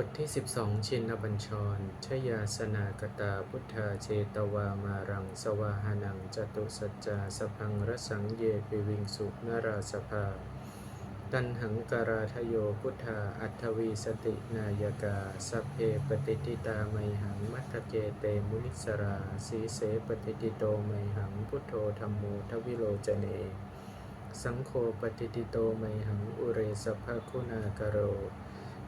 บทที่ 12 ชินบัญชร ชยาสนากตาพุทธาเชตวามารัง สวาหานัง จตุสัจจาสพังรสังเยปิวิงสุนราสภา ตันหังการาทโยพุทธา อัทวีสตินายกาสัพเพปฏิทิตาไมหัง มัทเกเตมุนิสราสีเสปฏิทิโตไมหัง พุทโธธรรมโมทวิโลจเนสังโฆปฏิทิโตไมหัง อุเรสภคุณากโร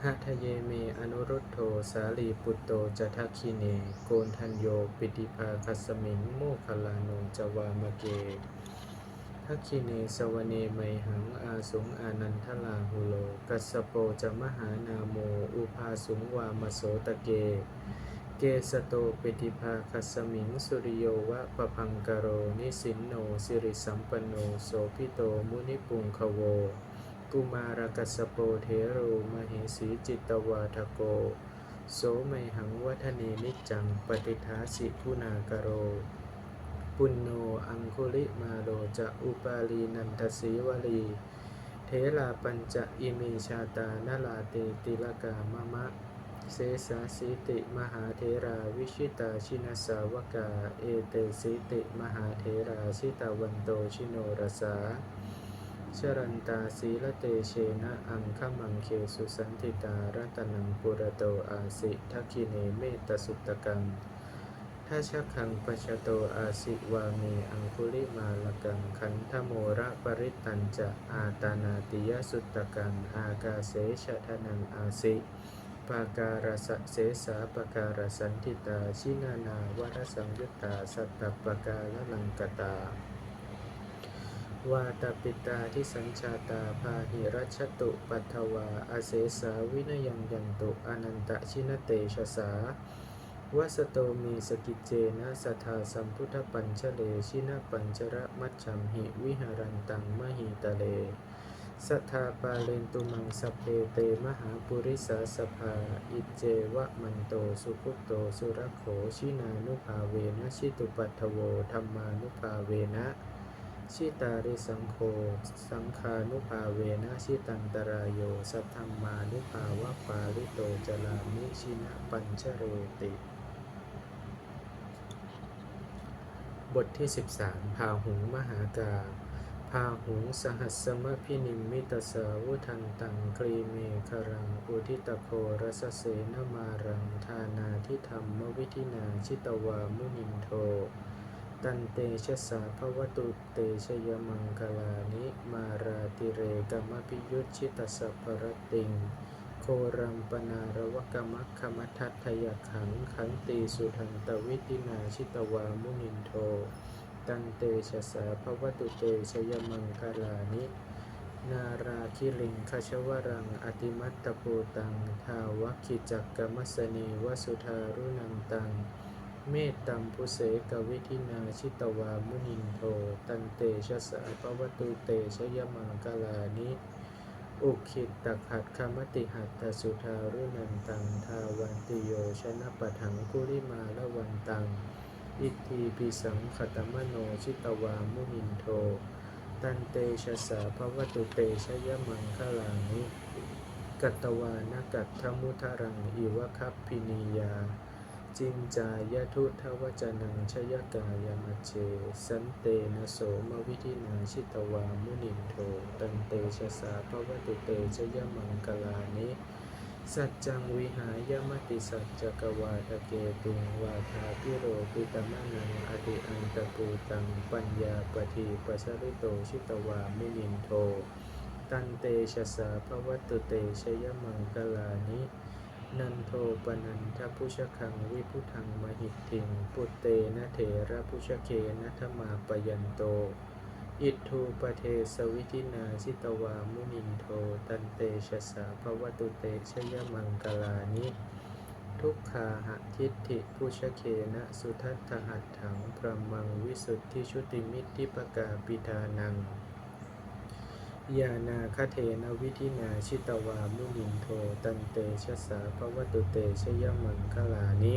หัทเยเมอนุรุตโธสาลีปุตโตจะทักขิเน โกนทันโยปิติภาคัสมิง โมคลาโนจวามะเกทักขิเนสวเนไมหังอาสุงอานันทลาหุโล กัสโปจะมหานาโม อุภาสุงวามโสตะเก เกสโตปิติภาคัสมิง สุริโยวะปะพังกโร นิสินโน สิริสัมปันโน โสพิโตมุนิปุงคโว กุมารกัสโปเทโรมเหสีจิตวาทโก โสมหังวัฒเนนิจังปฏิทาสิคุณากโร ปุณโนอังคุลิมาโลจะอุปาลีนันทสีวลี เทลาปัญจะอิมิชาตานาลาเตติลกามะมะ เสสาสิติมหาเทราวิชิตาชินสาวกา เอเตสิติมหาเทราชิตาวันโตชิโนรสา ชรันตาสีละเตเชนะอังคมังเคสุสันติตารัตนังปุระโตอาสิทักขิเนเมตสุตตกังถ้าชักขังปชโตอาสิวาเมอังคุลิมาลกังขันธโมระปริตตันจะอาตานาติยสุตตกังอากาเสชะทนังอาสิปาการสะเสสาปการสันติตาชินานาวรสังยุตตาสัตตปการลังกตา วาตปิตาที่สัญชาตาพาหิรัชตุปัทวาอาเสสาวินยังยันตุอนันตชินเตชะสาวสโตมีสกิจเจนะสทธาสัมพุทธปัญชเลชินปัญจระมัจฉัมหิวิหารันตังมหิตะเลสัทธาปาเลนตุมังสเพเตมหาปุริสาสภา อิจเจวะมันโตสุขุตโตสุรโขชินานุภาเวนะชิตุปัทโวธรรมานุภาเวนะ ชิตาริสังโฆสังคานุภาเวนะชิตันตรายโย สัทธรรมานุภาวะปาริโตจลามิชินะปัญชเรติ บทที่ 13 พาหุงมหากาพาหุงสหัสมพินิมมิตสาวุทันตังกรีเมครัง อุทิตโครสเสนมารัง ทานาทิธรรมวิธินาชิตวามุนินโท ตันเตชะสาภวตุเตชยมังคลานิมาราติเรกมพิยุชิตสัพรติง โครัมปนารวกมัคคมัทัตถยขังขันตีสุทันตวิตินาชิตวามุนินโท ตันเตชะสาภวตุเตชยมังคลานิ นาราคิริงคชวรังอติมัตตปูตัง ทาวคิจักกมัสนีวสุธารุนันตัง เมตตัมพุเสกวิธินาชิตวามุนินโท ตันเตชะสาปวตุเตชยมังกลานิอุคิตตขัดคมติหัตถสุธารุนันตัง ทาวันติโยชนะปะถังกุริมาละวันตัง อิทีปิสังขตมโนชิตวามุนินโท ตันเตชะสาภวตุเตชยมังคลานิ กัตตวานกัตถมุทรังอิวะคัพพินียา จินจายทุทวจนังชยกายมัจเจ สันเตนะโสมวิธินาชิตวามุนินโทตันเตชะสาภวตุเตชยมังกลานิสัจจังวิหายมติสัจจกวาทะเกตุงวาทาพิโรปิตมะนังอติอันตปูตังปัญญาปทีปัสริโตชิตวามุนินโท ตันเตชะสาภวตุเตชยมังกลานิ นันโทปนันทพุชคังวิพุทังมหิตถิงปุตเตนะเถระพุชเคนะธมาปยันโต อิทูปเทสวิธินาชิตวามุนินโทตันเตชะสาภวตุเตชยมังกลานิทุกขาหะทิฏฐิพุชเคนะสุทัตถหัตถังพระมังวิสุทธิชุติมิตติปกาปิทานัง ยานาคเทนวิธินาชิตวามุนินโทตันเตชะสาภวตุเตชยมังคลานิ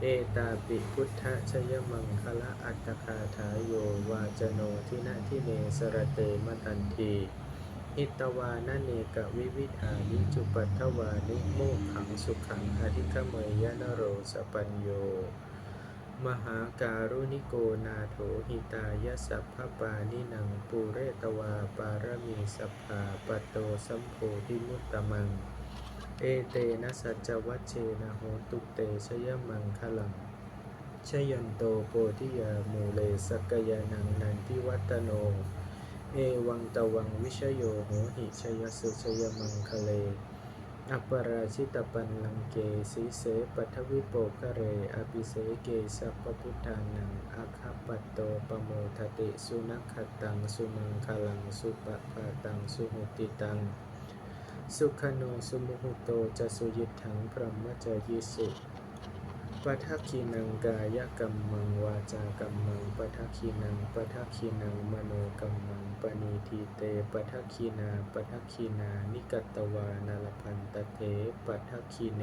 เอตาปิพุทธชยมังคละอัตตคาถาโยวาจโนทินะทิเนสรเตมตันทีหิตวานเนกวิวิธานิจุปัทถวานิโมขังสุขังอธิคเมยยนโรสปัญโย มหาการุณิโกนาโถหิตายสัพพปานิหนังปูเรตวาปารมีสัพพาปโตสัมโพธิมุตตมัง เอเตนะสัจวัชเชนะโหตุเตชยมังคลังชยันโตโพธิยามูเลสกยานังนันทิวัตโน เอวังตวังวิชโยโหหิชยสุชยมังคเล อัปปราชิตปันลังเกสิเสปัทวิโปกเร อภิเสเกสัพพุทธานังอาคาปัตโตปโมทติสุนัขตัง สุมังคลัง สุปะปะตัง สุหุติตัง สุขโน สุมุหุโตจะสุยิตถังพรหมจยิสุ ปัทคีนังกายกรรมังวาจากรรมังปัทคีนังปัทคีนังมโนกรรมังปณีทีเตปัทคีนาปัทคีนานิกัตวานารพันตเถปัทคีเน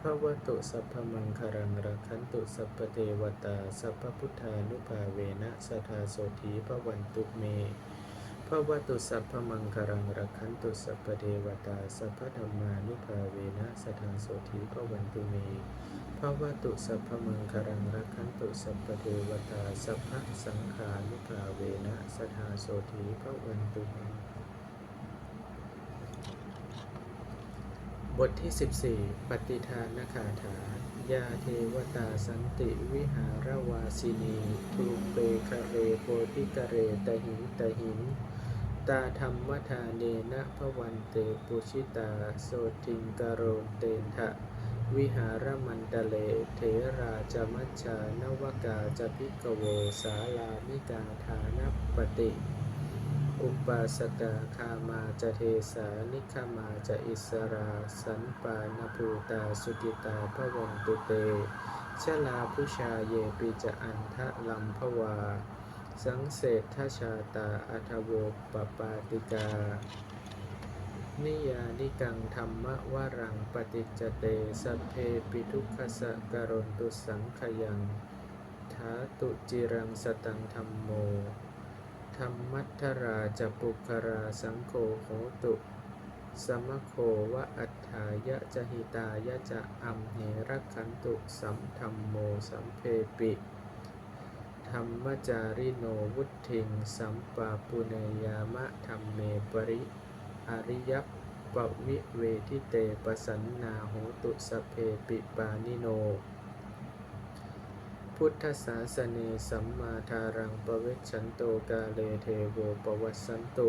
ภวตุสัพพมังคารังรักขันตุสัพพเทวตาสัพพพุทธานุภาเวนะสทาโสธีพระวันตุเม ภวตุสัพพมังคารังรักขันตุสัพพเทวตาสัพพธรรมานุภาเวนะสทาโสธีพระวันตุเมภวตุสัพพมังคารังรักขันตุสัพพเทวตาสัพพสังขานุภาเวนะสทาโสธีพระวันตุเมบทที่ 14 ปฏิทานคาถา ยาเทวตาสันติวิหารวาสินีทูเปคะเรโพธิกะเรตหินตหิน ตาธรรมทาเนนะพวันเตปุชิตาโสติงกโรเตนทะ วิหารมันตะเลเถราจมัชชานวกาจพิกโวสาลามิกาฐานปติ อุปาสกาคามาจะเทสานิคามาจะอิสรา สันปานภูตาสุกิตาพวันตุเตชลาพุชาเยปิจะอันทะลัมพวา สังเศษทชาตาอัทโวปปาติกา นิยานิกังธรรมวรังปฏิจเตสเพปิทุกขสะกรณตุสังขยังทาตุจิรังสตังธรรมโม ธรรมัทธราจปุคราสังโฆโหตุ สมโควะอัฏฐายะจหิตายะจะอัมเหรักขันตุสัมธรรมโมสัมเพปิ รรมจาริโนวุทิงสัมปาปุเนยามะธรรมเมปริอริยปวิเวทิเตปสันนาโหตุสเพปิปานิโน พุทธศาสเนสัมมาทารังปเวชันโตกาเลเทโวปวัสสันตุ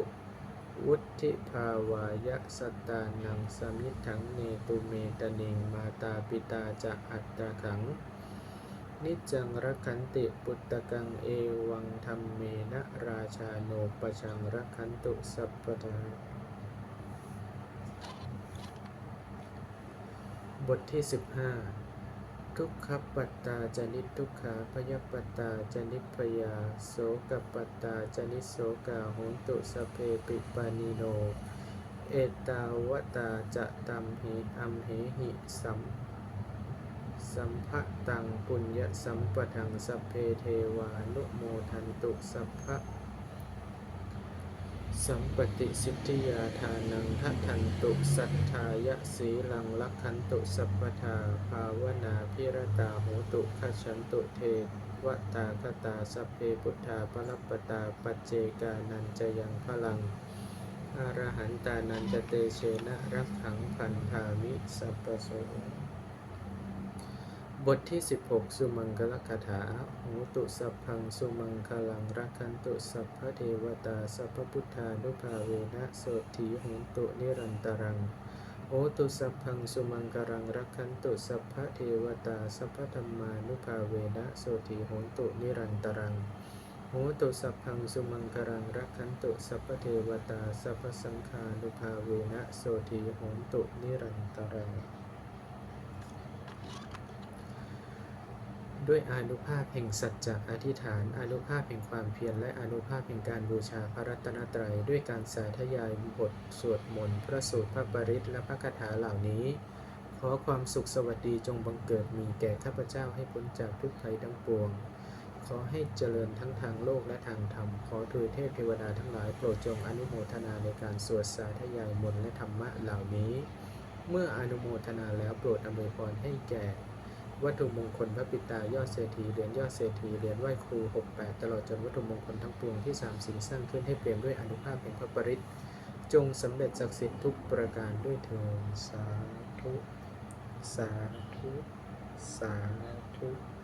วุธิภาวายะสตตานังสมิทังเนตุเมตเนงมาตาปิตาจะอัตตะขัง นิจจังรักขันติปุตตะกังเอวังธรรมเมนะราชาโนปชังรักขันตุสัพพทาบทที่ 15 ทุกขปัตตาจนิทุกขาพยปัตตาจนิพยา โสกปัตตาจนิโสกาโหนตุสเพปิปานิโน เอตาวตาจะตัมหิอัมเหหิสัม สัมภะตังปุญญสัมปทังสัพเพเทวานุโมทันตุสัพพะสัมปติสิทธิยาทานังทัทันตุสัทธายะสีลังลักขันตุสัพพทาภาวนาพิรตาโหตุขฉันตุเทวตาคตาสัพเพพุทธาปรัปตาปัจเจกานันจะยังพลังอารหันตานันจะเตเชนะรักขังพันธามิสัพพโส บทที่ 16 สุมังคลคาถาโหตุสัพพังสุมังคลังรักขันตุสัพพเทวตาสัพพพุทธานุภาเวนะโสถีโหตุนิรันตรังโหตุสัพพังสุมังคลังรักขันตุสัพพเทวตาสัพพธรรมานุภาเวนะโสถีโหตุนิรันตรังโหตุสัพพังสุมังคลังรักขันตุสัพพเทวตาสัพพสังฆานุภาเวนะโสถีโหตุนิรันตรัง ด้วยอนุภาพแห่งสัจจะอธิษฐานอนุภาพแห่งความเพียรและอนุภาพแห่งการบูชาพระรัตนตรัย ด้วยการสาธยายบทสวดมนต์พระสูตรพระปริตและพระคาถาเหล่านี้ ขอความสุขสวัสดีจงบังเกิดมีแก่ข้าพเจ้าให้พ้นจากทุกภัยทั้งปวง ขอให้เจริญทั้งทางโลกและทางธรรม ขอทุยเทพเทวดาทั้งหลายโปรดจงอนุโมทนาในการสวดสาธยายมนต์และธรรมะเหล่านี้ เมื่ออนุโมทนาแล้วโปรดอำนวยพรให้แก่ วัตถุมงคลพระปิตายอดเศรษฐีเหรียญยอดเศรษฐีเหรียญไหว้ครู 68 ตลอดจนวัตถุมงคลทั้งปวงที่สามสิ่งสร้างขึ้นให้เปี่ยมด้วยอนุภาพแห่งพระปริตจงสำเร็จศักดิ์สิทธิ์ทุกประการด้วยเถิดสาธุ สาธุ สาธุ